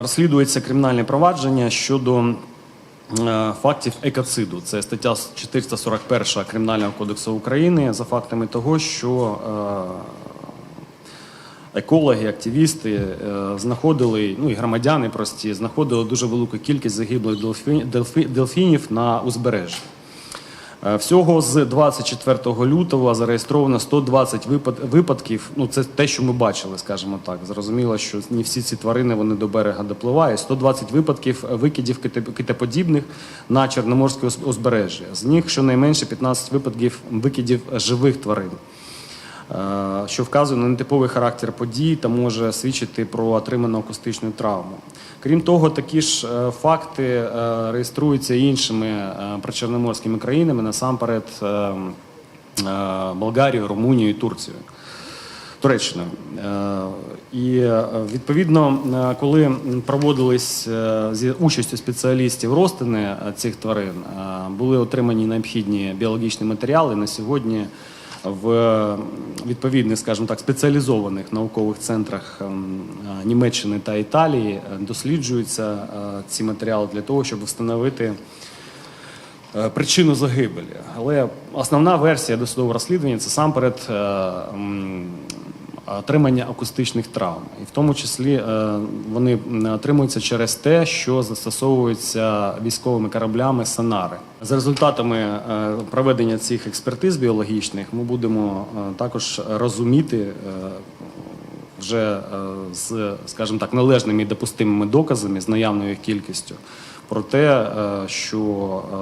Розслідується кримінальне провадження щодо е, фактів екоциду. Це стаття 441 Кримінального кодексу України за фактами того, що е, екологи, активісти е, знаходили, ну і громадяни прості, знаходили дуже велику кількість загиблих дельфінів на узбережжі. Е, Всього з 24 лютого зареєстровано 120 випад- випадків. Ну, це те, що ми бачили, скажімо так. Зрозуміло, що не всі ці тварини вони до берега допливають. 120 випадків викидів китеподібних на Чорноморське узбережжя. З них щонайменше 15 випадків викидів живих тварин. Е, Що вказує на нетиповий характер подій та може свідчити про отриману акустичну травму. Крім того, такі ж е, факти е, реєструються іншими причорноморськими країнами, насамперед е, е, Болгарією, Румунією Турцією. Туреччиною. І відповідно, коли проводились з участю спеціалістів розтини цих тварин, були отримані необхідні біологічні матеріали на сьогодні. В відповідних, скажімо так, спеціалізованих наукових центрах ем, е, Німеччини та Італії е, досліджуються е, ці матеріали для того, щоб встановити причину загибелі. Але основна версія досудового розслідування це сам перед отримання акустичних травм. І в тому числі е, вони отримуються через те, що застосовуються військовими кораблями сонари. За результатами е, проведення цих експертиз біологічних ми будемо е, також розуміти. е, вже е, з, скажімо так, належними і допустимими доказами, з наявною кількістю, про те, е, що е,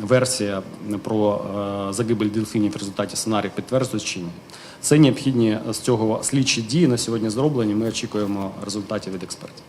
версія про е, загибель дельфінів в результаті сценарію підтверджується чи ні. Це необхідні з цього слідчі дії на сьогодні зроблені. Ми очікуємо результатів від експертів.